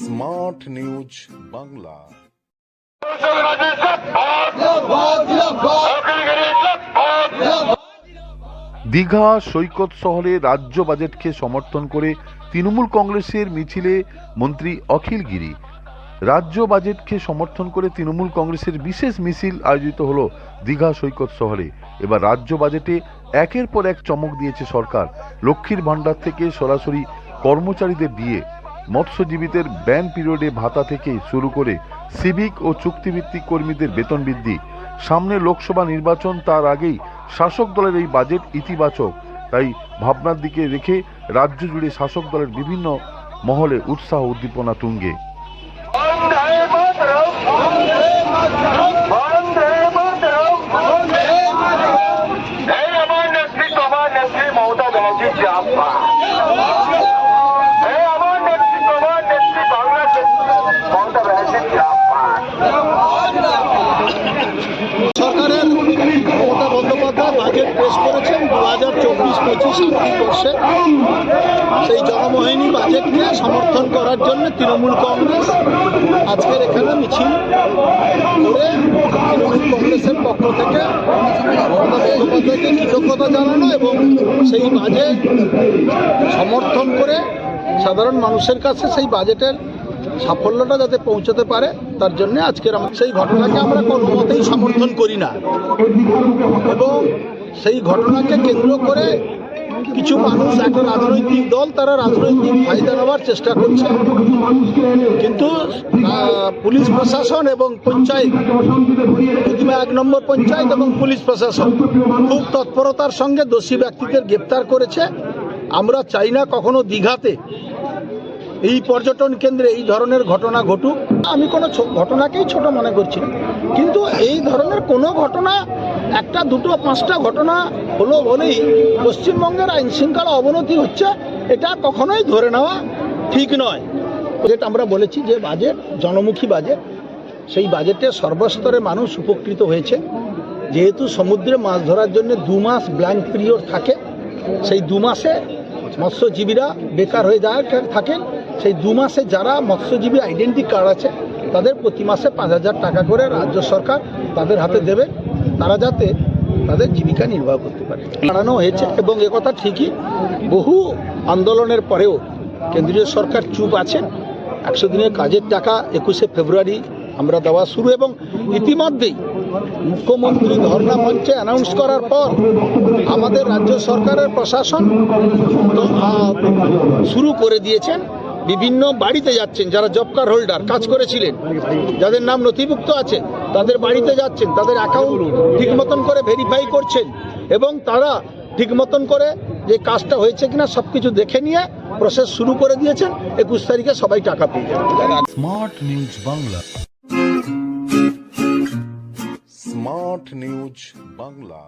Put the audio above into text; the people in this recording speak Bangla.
স্মার্ট নিউজ বাংলা দীঘা সৈকত শহরে রাজ্য বাজেটকে সমর্থন করে তৃণমূল কংগ্রেসের মিছিলে মন্ত্রী অখিল গিরি। রাজ্য বাজেটকে সমর্থন করে তৃণমূল কংগ্রেসের বিশেষ মিছিল আয়োজিত হলো দীঘা সৈকত শহরে। এবার রাজ্য বাজেটে একের পর এক চমক দিয়েছে সরকার। লক্ষ্মীর ভাণ্ডার থেকে সরাসরি কর্মচারীদের দিয়ে মৎস্যজীবীদের ব্যান পিরিয়ডে ভাতা থেকে শুরু করে সিভিক ও চুক্তিভিত্তিক কর্মীদের বেতন বৃদ্ধি। সামনে লোকসভা নির্বাচন, তার আগেই শাসক দলের এই বাজেট ইতিবাচক। তাই ভাবনার দিকে রেখে রাজ্য জুড়ে শাসক দলের বিভিন্ন মহলে উৎসাহ উদ্দীপনা তুঙ্গে। পেশ করেছেন দু হাজার চব্বিশ পঁচিশ বর্ষে সেই জনমোহিনী বাজেটকে সমর্থন করার জন্য তৃণমূল কংগ্রেস আজকের এখানে মিছিল করে তৃণমূল কংগ্রেসের পক্ষ থেকে বন্দ্যোপাধ্যায়কে কৃতজ্ঞতা জানানো এবং সেই বাজেট সমর্থন করে সাধারণ মানুষের কাছে সেই বাজেটের সাফল্যটা যাতে পৌঁছতে পারে, তার জন্য আজকের আমার সেই ঘটনাকে আমরা কোনো মতেই সমর্থন করি না। এবং সেই ঘটনাকে কেন্দ্র করে কিছু মানুষ একটা রাজনৈতিক দল, তারা রাজনৈতিক ফায়দা নেওয়ার চেষ্টা করছে। কিন্তু পুলিশ প্রশাসন এবং পঞ্চায়েত, প্রতিমা এক নম্বর পঞ্চায়েত এবং পুলিশ প্রশাসন খুব তৎপরতার সঙ্গে দোষী ব্যক্তিদের গ্রেপ্তার করেছে। আমরা চাই না কখনো দীঘাতে এই পর্যটন কেন্দ্রে এই ধরনের ঘটনা ঘটুক। আমি কোনো ঘটনাকেই ছোট মনে করছি কিন্তু এই ধরনের কোনো ঘটনা একটা, দুটো, পাঁচটা ঘটনা হলো বলেই পশ্চিমবঙ্গের আইন শৃঙ্খলা অবনতি হচ্ছে, এটা কখনোই ধরে নেওয়া ঠিক নয়। যেটা আমরা বলেছি যে বাজেট, জনমুখী বাজেট, সেই বাজেটে সর্বস্তরে মানুষ উপকৃত হয়েছে। যেহেতু সমুদ্রে মাছ ধরার জন্য দু মাস ব্ল্যাঙ্ক পিরিয়ড থাকে, সেই দু মাসে মৎস্যজীবীরা বেকার হয়ে যায় থাকেন, সেই দু মাসে যারা মৎস্যজীবী আইডেন্টি কার্ড আছে, তাদের প্রতি মাসে পাঁচ হাজার টাকা করে রাজ্য সরকার তাদের হাতে দেবে। তারা যাতে তাদের জীবিকা নির্বাহ করতে পারে। বাড়ানো হয়েছে এবং একথা ঠিকই, বহু আন্দোলনের পরেও কেন্দ্রীয় সরকার চুপ আছেন। একশো দিনের কাজের টাকা একুশে ফেব্রুয়ারি আমরা দেওয়া শুরু এবং ইতিমধ্যেই মুখ্যমন্ত্রী ধর্ণা মঞ্চে অ্যানাউন্স করার পর আমাদের রাজ্য সরকারের প্রশাসন শুরু করে দিয়েছেন। বিভিন্ন বাড়িতে যাচ্ছেন, যারা জব কার্ড হোল্ডার কাজ করেছিলেন, যাদের নাম নথিভুক্ত আছে, তাদের বাড়িতে যাচ্ছেন, তাদের অ্যাকাউন্ট ঠিক মতন করে ভেরিফাই করছেন এবং তারা ঠিক মতন করে যে কাজটা হয়েছে কিনা সব কিছু দেখে নিয়ে প্রসেস শুরু করে দিয়েছেন। একুশ তারিখে সবাই টাকা পেয়ে বাংলা স্মার্ট নিউজ বাংলা